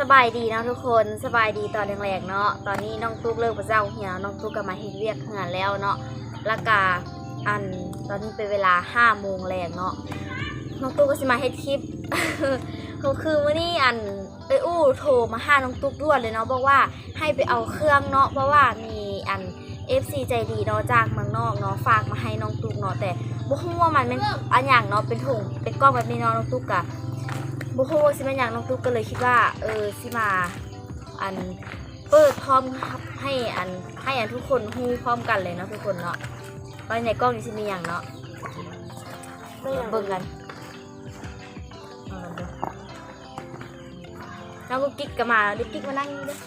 สบายดีนะทุกคนสบายดีตอนแรกๆเนาะตอนนี้น้องตุ๊กเลิกพระเจ้าเหี่ยวน้องตุ๊กก็มาเฮ็ดเวียกเหือนแล้วเนาะล้วก็อันตอนนี้เป็นเวลาห้าโมงแรงเนาะน้องตุ๊กก็สิมาเฮ็ดคลิปก็คือวันนี้อันเอ้อู้โทรมาห้าน้องตุ๊กด่วนเลยเนาะบอกว่าให้ไปเอาเครื่องเนาะเพราะว่ามีอัน FC ใจดีเนาะจากเมืองนอกเนาะฝากมาให้น้องตุ๊กเนาะแต่บ่ฮู้ว่ามันเป็นอันอย่างเนาะเป็นถุงเป็นกล้องแบบนี้เนาะน้องตุ๊กอะ บุคคลสิมาอย่างน้องตุ๊กก็เลยคิดว่า เออสิมาอันเปิดพร้อมให้อันให้อันทุกคนฮู้พร้อมกันเลยเนาะทุกคนเนาะว่าในกล้องนี้สิมีอย่างเนาะเบิ่งกันเอากันเด้อน้องกุ๊กกิ๊กก็มาดิกิ๊กมานั่งนี่เด้อ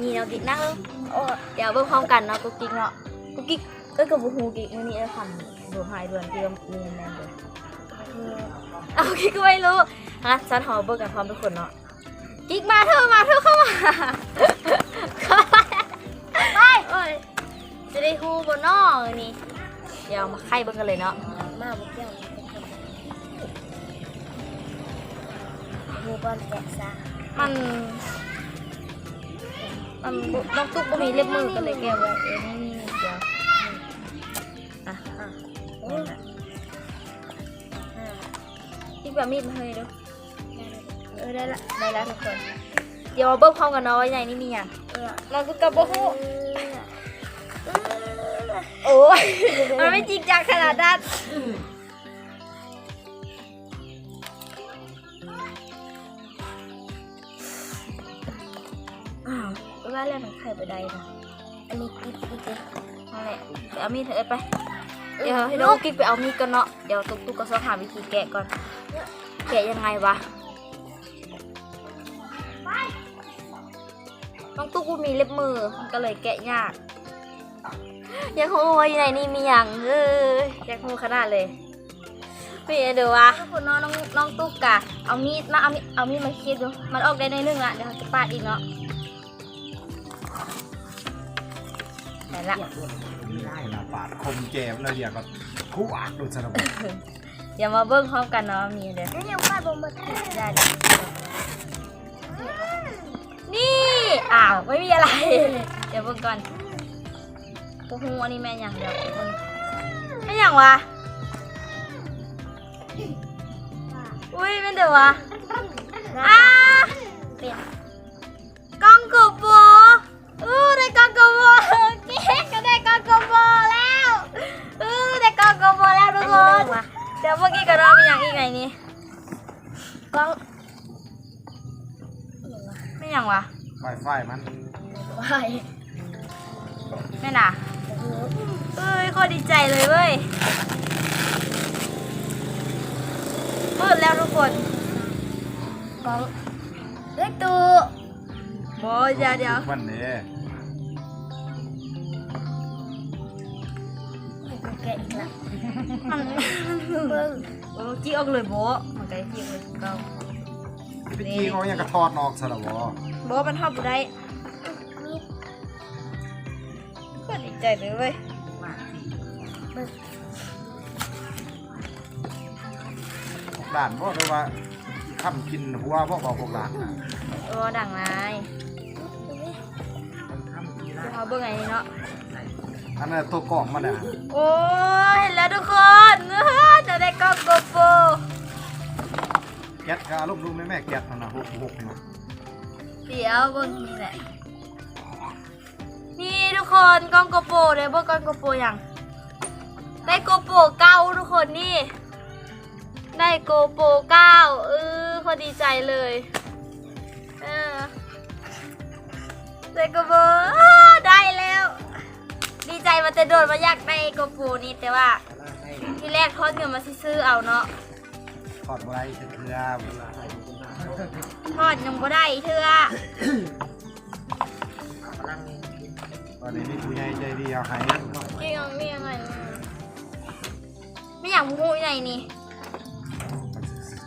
นี่น้องกิ๊กนั่งเด้อโอ้เดี๋ยวเบิ่งพร้อมกันเนาะกุ๊กกิ๊กเนาะกุ๊กกิ๊กเอ้ยกับบุฮูกิ๊กมื้อนี้เอ้ยคำบ่หายด่วนที่ว่ามีแม่นเด้อ เอากิ๊กก็ไม่รู้ฮะซันหอเบิร์กันพร้อมทุกคนเนาะกิ๊กมาเธอมาเธอเข้ามาเข้ามาไปโอ้ยจะได้ฮูบนนอกนี่เดี๋ยวมาไข่เบิร์กันเลยเนาะมาบุกเกี่ยวมูบอลแกะซะมันมันบ่น้องตุ๊กบ่มีเล็บมือก็เลยแกะไว้เออนี่นี่เดี๋ยวอะอะนี่นะอะ กิ๊กแบบมีดมาให้ดูเออได้ละได้แล้วทุกคน เดี๋ยวมาเบิร์พร้อมกันเนาะว่าใหญ่นี่มีอะเออเราก็กระโบฮูโอ้ยมันไม่จริงจังขนาดนั้นอ้าวก็ว่าเรื่องของใครไปได้นะอันนี้กิ๊บกิ๊บกิ๊บนั่นแหละไปเอามีดเถอะไป เดี๋ยวให้น้องกิ๊กไปเอามีดก่อนเนาะ เดี๋ยวตุ๊กตุ๊กก็สอบถามวิธีแกะก่อน แกะยังไงวะ น้องตุ๊กกูมีเล็บมือ มันก็เลยแกะยากอยากรู้ว่าอยู่ในนี่มีอย่างเอออยากรู้ขนาดเลยพี่เดี๋ยววะทุกคนเนาะน้องน้องตุ๊กกะเอามีดมาเอามีดเอามีดมาคิดดู มันออกได้ในอยหนึงละเดี๋ยวเราจะปาดอีกเนาะ ละได้ละปาดคมแกมแล้วเดี๋ยวก็คู่อักโดนสนบเดี๋ยวมาเบิ้งพร้อมกันเนาะมีเดี๋ยวแล้วยังว่าบอมเบอร์ได้เดี๋ยวนี่อ้าวไม่มีอะไร เดี๋ยวเบิ้งก่อนโอ้โหอันนี้แม่นอย่างเดียวเบิ่งแม่นอย่างวะอุ้ยแม่นเดี๋ยววะอ้าเปลี่ยน ได้กล้องกบโบแล้วทุกคน เดี๋ยวเมื่อกี้ก็รอมีอย่างอีกไงนี่กล้องไม่อย่างวะไวไฟมันไหวแม่น่ะเอ้ยโคตรดีใจเลยเว้ยเปิดแล้วทุกคนกล้องเล็กตูบอเดี๋ยวเดี๋ยวมันเแกะอีกละมันเบิ้งโอ้จี้ออกเลยโบะมันไกลจี้ออกเลยเก้าพี่กี้เขายังกระทอดนอกสนบโบะมันทำบุได้มีดโคตรดีใจเลยเว้ยเบิ้งพวกด่านบอกเลยว่าทำกินหัวพวกเราพวกหลานน่ะโอ้ดังนาย เดี๋ยวเขาเบิ่งไงนี่เนาะ อันนั้นตัวกล่องมันอะโอ้ยเห็นแล้วทุกคนเอ้อจะได้กล้องโกโปรแก๊สก็ลูกลูกแม่แม่แก๊สมันนะหกหกนะเดี๋ยวเบิ่งนี่แหละ นี่ทุกคนกล้องโกโปรเลยเบิ่งกล้องโกโปรยัง ได้โกโปรเก้าทุกคนนี่ ได้โกโปรเก้าเออพอดีใจเลย เออได้โกโปรอ้าได้แล้วดี ใจมาแต่โดนมาอยากได้โกโปรนี่แต่ว่าที่แรกทอดเงินมาซื้อๆเอาเนาะทอดอะไรเถื่อทอดยังบ่ได้เธอตอนนี้มีผู้ใหญ่ใจดีเอาให้จริงมีอะไรไม่อยากมูใหญ่นี่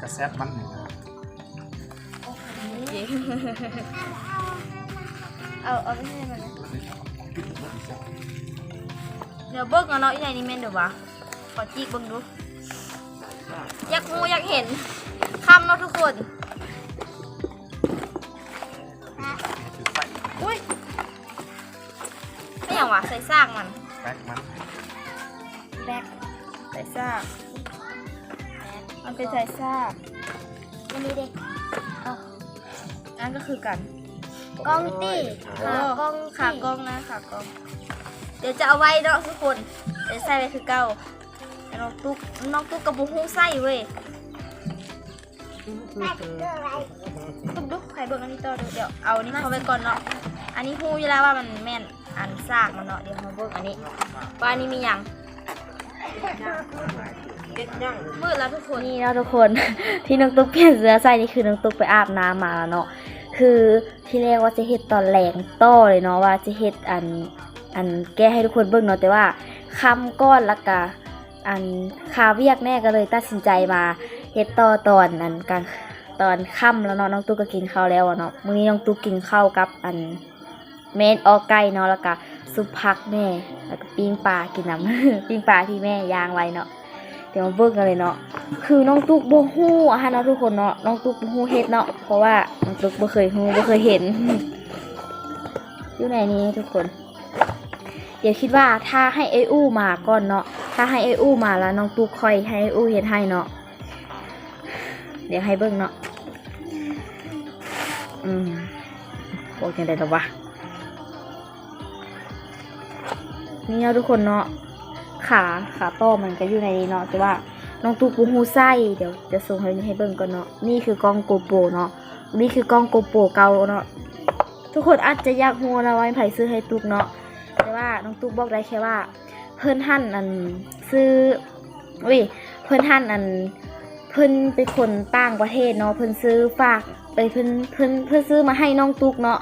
กระแซบมันนี่นะเอาเอาไม่ใช่มันนะ เดี๋ยวเบิกเอาเนาะอีไหนนี่แม่นเดี๋ยววะขอจีบเบิ่งดู อยากงูอยากเห็นคำเนาะทุกคนอุ้ยไม่อย่างวะใส่ซากมัน แบกมันแบกใส่ซาก มันเป็นใส่ซากอันนี้เด็กอันก็คือกันกองตีขากองขากองนะขากอง เดี๋ยวจะเอาไว้เนาะทุกคนเดี๋ยวใส่ไปคือเก่าแต่น้องตุ๊กน้องตุ๊กกับบุ้งใส่เว้ยตุ๊กดุ๊กใครเบิ่งอันนี้ต่อดูเดี๋ยวเอาอันนี้เข้าไปก่อนเนาะอันนี้ฮู้อยู่แล้วว่ามันแม่นอันซากมันเนาะเดี๋ยวมาเบิ่งอันนี้ว่าอันนี้มีหยังมืดแล้วทุกคนนี่เนาะทุกคน ที่น้องตุ๊กเปลี่ยนเสื้อใส่นี่คือน้องตุ๊กไปอาบน้ำมาแล้วเนาะคือที่แรกว่าจะเฮ็ดตอนแหลงโต้เลยเนาะว่าจะเฮ็ดอัน อันแก้ให้ทุกคนเบิ่งเนาะแต่ว่าคำก้อนละกะอันคาเวียกแน่ก็เลยตัดสินใจมาเฮ็ดต่อตอนอันกลางตอนค่ำแล้วเนาะน้องตุ๊กก็กินข้าวแล้วเนาะมื้อนี้น้องตุ๊กกินข้าวกับอันเมนออกไก่เนาะแล้วก็ซุปผักแม่แล้วก็ปิ้งปลากินน้ำปิ้งปลาที่แม่ย่างไว้เนาะเดี๋ยวมาเบิ่งกันเลยเนาะคือน้องตุ๊กบ่ฮู้อะฮะเนาะทุกคนเนาะน้องตุ๊กบ่ฮู้เฮ็ดเนาะเพราะว่าน้องตุ๊กบ่เคยฮู้บ่เคยเห็น อยู่ในนี้ทุกคน เดี๋ยวคิดว่าถ้าให้ไออู้มาก่อนเนาะถ้าให้ไออู้มาแล้วน้องตุ๊กค่อยให้ไออู้เฮ็ดให้เนาะเดี๋ยวให้เบิ่งเนาะอืมโอ้ยังไงล่ะวะนี่เนาะทุกคนเนาะขาขาโต้มันก็อยู่ในนี้เนาะแต่ว่าน้องตูปูฮูไส้เดี๋ยวจะส่งให้ให้เบิ่งก่อนเนาะนี่คือกล้องโกโปรเนาะนี่คือกล้องโกโปรเก่าเนาะทุกคนอาจจะอยากฮู้นะว่าไผซื้อให้ตุกเนาะ ว่าน้องตุ๊กบอกได้แค่ว่า เพิ่นหั่นอันซื้ออุ้ยเพิ่นหั่นอันเพิ่นเป็นคนต่างประเทศเนาะเพิ่นซื้อฝากไปเพิ่นเพิ่นเพิ่นซื้อมาให้น้องตุ๊กเนาะ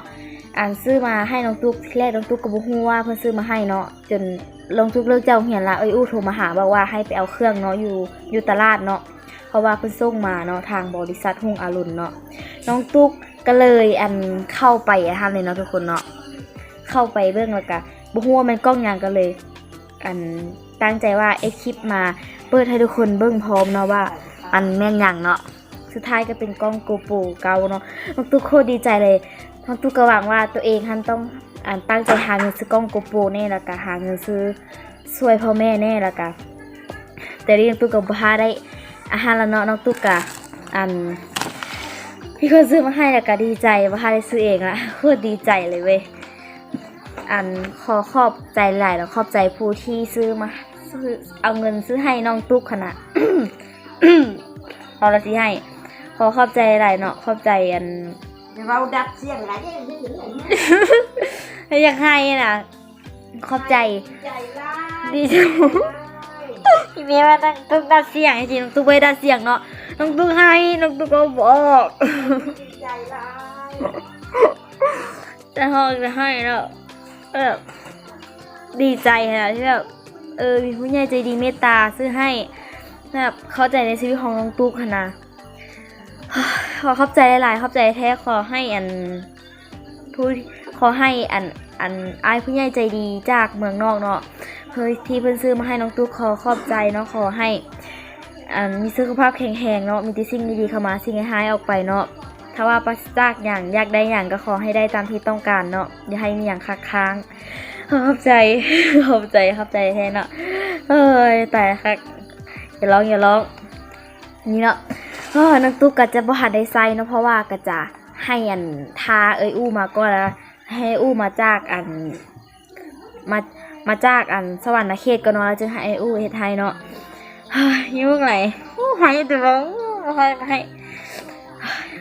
อ่านซื้อมาให้น้องตุ๊กแรกน้องตุ๊กก็บ่ฮู้ว่าเพิ่นซื้อมาให้เนาะจนลงทุกเลิกเจ้าเหียนละเอ้ยอู้โทรมาหาบอกว่าให้ไปเอาเครื่องเนาะอยู่อยู่ตลาดเนาะเพราะว่าเพิ่นส่งมาเนาะทางบริษัทหุ่งอารุณเนาะน้องตุ๊กก็เลยอันเข้าไปอะทำเลยเนาะทุกคนเนาะเข้าไปเบื้องแล้วก็ บ่ฮู้ว่ามันกล้องหยังก็เลย อันตั้งใจว่าเอ็กคลิปมาเปิดให้ทุกคนเบิ่งพร้อมเนาะว่าอันแม่นหยังเนาะสุดท้ายก็เป็นกล้องโกโปรเก่าเนาะน้องตุ๊กโคตรดีใจเลยน้องตุ๊กก็หวังว่าตัวเองทันต้องอันตั้งใจหาเงินซื้อกล้องโกโปรแน่ล้วก็หาเงินซื้อช่วยพ่อแม่แน่ละกะแต่เรียนตุ๊กกับบ้าได้อาหารละเนาะน้องตุ๊กกะอันพี่คนซื้อมาให้ละกะดีใจบ้าได้ซื้อเองละโคตรดีใจเลยเว้ย อันขอขอบใจหลายแล้วขอบใจผู้ที่ซื้อมาซื้อเอาเงินซื้อให้น้องตุ๊กขนาดเอาละสิให้ ขอขอบใจหลายเนาะขอบใจอันเราดับเสียงอะไรเนี่ยนี่อย่างนี้อยากให้น่ะขอบใจใจร้ายดีจังพี่เมย์ว่าต้องต้องดัดเสียงจริงๆน้องตุ๊กไม่ดัดเสียงเนาะน้องตุ๊กให้น้องตุ๊กก็บอกใจร้ายแต่ห้องจะให้แล้ว เออดีใจนะที่แบบเออมีผู้ใหญ่ใจดีเมตตาซื้อให้แบบเข้าใจในชีวิตของน้องตุ๊กนะขอขอบใจหลายๆขอบใจแท้ขอให้อันผู้ขอให้อันอันไอผู้ใหญ่ใจดีจากเมืองนอกเนาะเฮ้ยที่เพิ่นซื้อมาให้น้องตุ๊กขอขอบใจเนาะขอให้อ่ามีสุขภาพแข็งแรงเนาะมีแต่สิ่งดีๆเข้ามาสิ่งร้ายออกไปเนาะ ถ้าว่าปราศจากอย่างอยากได้อย่างก็ขอให้ได้ตามที่ต้องการเนาะอย่าให้มีอย่างคักค้างขอบใจขอบใจขอบใจแท้เนาะเอ้ยแต่คักอย่าร้องอย่าร้องนี่เนาะน้องตุ๊กก็จะบ่หัดได้ใส่เนาะเพราะว่าก็จะให้อันทาเอ้ยอู้มาก่อนนะให้อู้มาจากอันมามาจากอันสวรรค์นเขตก็เนาะแล้วจึงให้อู้เฮ็ดให้เนาะเฮ้ยยุ่งไหลโอ้หายตัวร้องให้ให้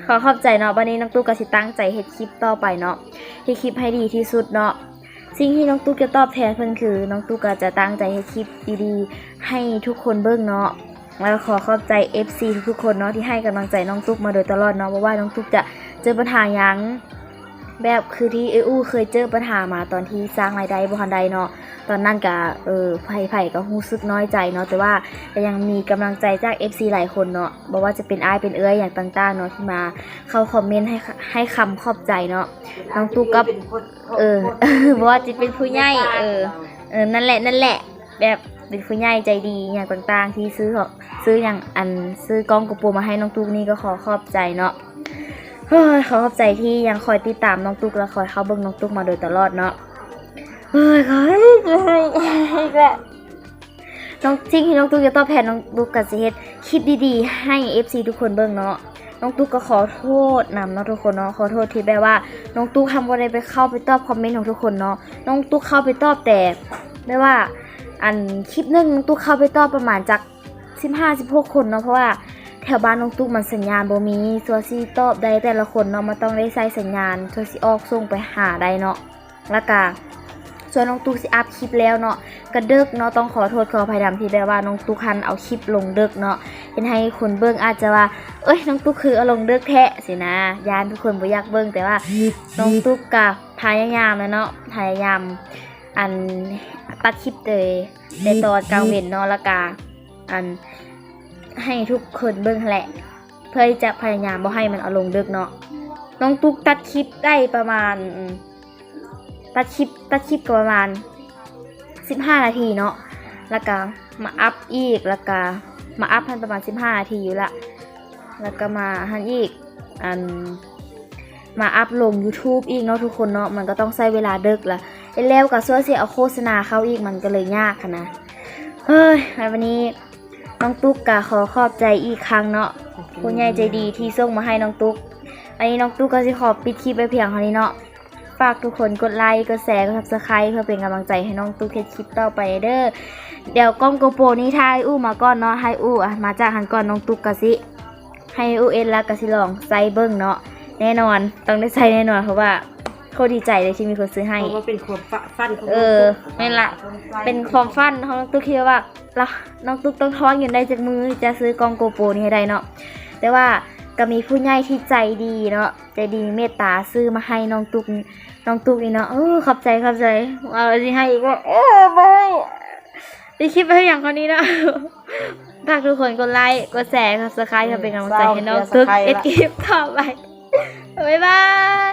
ขอขอบใจเนาะวันนี้น้องตุ๊กก็สิตั้งใจเฮ็ดคลิปต่อไปเนาะเฮ็ดคลิปให้ดีที่สุดเนาะสิ่งที่น้องตุ๊กจะตอบแทนเพิ่นคือ น้องตุ๊กก็จะตั้งใจเฮ็ดคลิปดีๆ ให้ทุกคนเบิ่งเนาะแล้วขอขอบใจ FC ทุกๆคนเนาะที่ให้กำลังใจน้องตุ๊กมาโดยตลอดเนาะเพราะว่าน้องตุ๊กจะเจอปัญหายังแบบคือที่เออู้เคยเจอปัญหามาตอนที่สร้างรายได้บ่ทันใดเนาะ ตอนนั้นก็เออไผ่ไผ่ก็รู้สึกน้อยใจเนาะแต่ว่าก็ยังมีกำลังใจจาก FC หลายคนเนาะบอกว่าจะเป็นอ้ายเป็นเอื้อยอย่างต่างๆเนาะที่มาเข้าคอมเมนต์ให้ให้คำขอบใจเนาะน้องตุ๊กกับเออบอกว่าจะเป็นผู้ใหญ่เออเออนั่นแหละนั่นแหละ แบบเป็นผู้ใหญ่ใจดีอย่างต่างๆ ที่ซื้อซื้ออย่างอันซื้อกล้องกระปูมาให้น้องตุ๊กนี่ก็ขอขอบใจเนาะเฮ้ยขอขอบใจที่ยังคอยติดตามน้องตุ๊กและคอยเข้าเบิ่งน้องตุ๊กมาโดยตลอดเนาะ น้องจริงน้องตุ๊กจะตอบแทนน้องตุ๊กกับสิเฮ็ดคลิปดีๆ ให้ FC ทุกคนเบิ่งเนาะน้องตุ๊กก็ขอโทษนำเนาะทุกคนเนาะขอโทษที่แบบว่า น้องตุ๊กทำบ่ได้ไปเข้าไปตอบคอมเมนต์ของทุกคนเนาะน้องตุ๊กเข้าไปตอบแต่ไม่ว่า อันคลิปนึงน้องตุ๊กเข้าไปตอบประมาณจาก15 16คนเนาะเพราะว่าแถวบ้านน้องตุ๊กมันสัญญาณบ่มีส่วนสิตอบได้แต่ละคนเนาะมันต้องได้ใช้สัญญาณส่วนสิออกส่งไปหาได้เนาะแล้วก็ ส่วนน้องตุ๊กสิอัพคลิปแล้วเนาะกระเดึกเนาะต้องขอโทษขออภัยดำที่แบบว่าน้องตุ๊กคันเอาคลิปลงเดึกเนาะเห็นให้คนเบิ่งอาจจะว่า เอ้ยน้องตุ๊กคือเอาลงเดึกแท้สินะยานทุกคนบ่อยากเบิ่งแต่ว่าน้องตุ๊กกะพยายามแล้วเนาะพยายามอันตัดคลิปเลยในตอนกลางเวนเนาะล้วก็อันให้ทุกคนเบิ่งแหละ เพื่อที่จะพยายามบ่ให้มันเอาลงเดึกเนาะน้องตุ๊กตัดคลิปได้ประมาณ ตัดคลิปตัดคลิปก็ประมาณ 15 นาทีเนาะแล้วก็มาอัพอีกแล้วก็มาอัพให้ประมาณ 15 นาทีอยู่ละแล้วก็มาหันอีกอันมาอัพลง YouTube อีกเนาะทุกคนเนาะมันก็ต้องใช้เวลาเดึกละแล้วกับซัวเสียเอาโฆษณาเข้าอีกมันก็เลยยากค่ะนะเฮ้ยวันนี้น้องตุ๊กกะขอขอบใจอีกครั้งเนาะคุณยายใจดีที่ส่งมาให้น้องตุ๊ก อันนี้น้องตุ๊กก็สิขอปิดคลิปไปเพียงเท่านี้เนาะ ฝากทุกคนกดไลค์ กดแชร์ กด subscribe เพื่อเป็นกำลังใจให้น้องตุ๊กเฮ็ดคลิปต่อไปเด้อ เดี๋ยวกล้องโกโปรนี้ทายอู้มาก่อนเนาะให้อู้อะมาจากหันก่อนน้องตุ๊กกะสิให้อู้เอ็นแล้วกะสิลองใส่เบิ้งเนาะแน่นอนต้องได้ใส่แน่นอนเพราะว่าโคตรดีใจเลยที่มีคนซื้อให้ เพราะว่าเป็นความฟันของเออไม่นละ เป็นความฟันของน้องตุ๊กคิดว่าเราน้องตุ๊กต้องท้องอยู่ได้จากมือจะซื้อกล้องโกโปรนี้ให้ได้เนาะแต่ว่า ก็มีผู้ใหญ่ที่ใจดีเนาะใจดีเมตตาซื้อมาให้น้องตุ๊กน้องตุ๊กนี่เนาะเออขอบใจขอบใจเอาสิให้อีกว่าเออไปได้คลิปไปอย่างคนนี้เนาะฝากทุกคนกดไลค์กดแชร์กดซับสไครต์เพื่อเป็นกำลังใจให้น้องตุ๊กเอ็ดคลิปต่อไปบ๊ายบาย